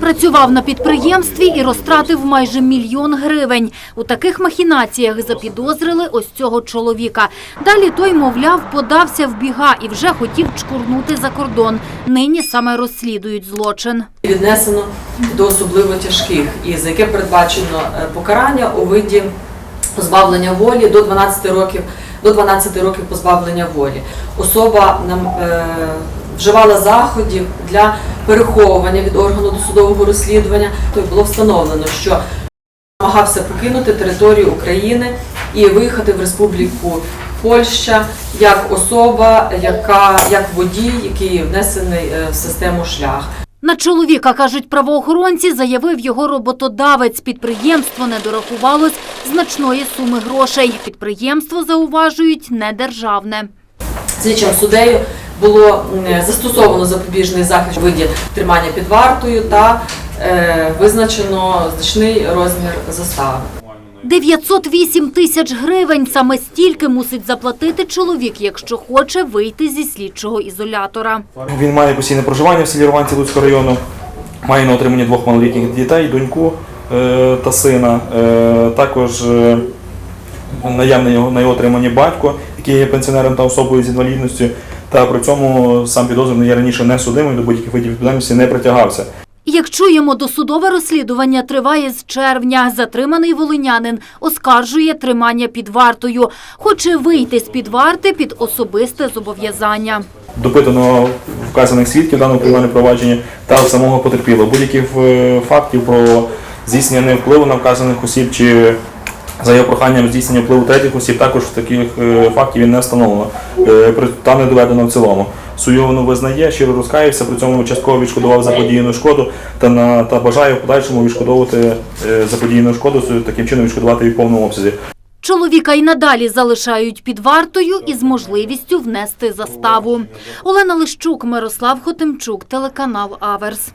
Працював на підприємстві і розтратив майже мільйон гривень. У таких махінаціях запідозрили ось цього чоловіка. Далі той, мовляв, подався в біга і вже хотів чкурнути за кордон. Нині саме розслідують злочин. віднесено до особливо тяжких, і за яке передбачено е, покарання у виді позбавлення волі до 12 років до 12 років позбавлення волі. Особа нам е, вживала заходів для переховування від органу досудового розслідування. То було встановлено, що намагався покинути територію України і виїхати в Республіку Польща як особа, яка як водій, який внесений е, в систему шлях. На чоловіка, кажуть правоохоронці, заявив його роботодавець. Підприємство не дорахувалось значної суми грошей. Підприємство, зауважують, не державне. Слідчим суддею було застосовано запобіжний захід у виді тримання під вартою та е, визначено значний розмір застави. 908 тисяч гривень. Саме стільки мусить заплатити чоловік, якщо хоче вийти зі слідчого ізолятора. Він має постійне проживання в селі Рванці Луцького району, має на отриманні двох малолітніх дітей, доньку е, та сина. Е, також наявний його, на його отриманні батько, який є пенсіонером та особою з інвалідністю. Та при цьому сам підозрюваний є раніше не судимий, до будь-яких видів відповідальності не притягався. Як чуємо, досудове розслідування триває з червня. Затриманий волинянин оскаржує тримання під вартою. Хоче вийти з-під варти під особисте зобов'язання. Допитано вказаних свідків даного кримінального провадження та самого потерпілого. Будь-яких е, фактів про здійснення впливу на вказаних осіб чи за його проханням здійснення впливу третіх осіб, також таких е, фактів він не встановлено. Е, Та не доведено в цілому. Свою визнає, щиро розкаявся, при цьому частково відшкодував заподіяну шкоду та на та бажає в подальшому відшкодовувати е, заподіяну шкоду, таким чином відшкодувати її в повному обсязі. Чоловіка й надалі залишають під вартою із можливістю внести заставу. Олена Лищук, Мирослав Хотимчук, телеканал Аверс.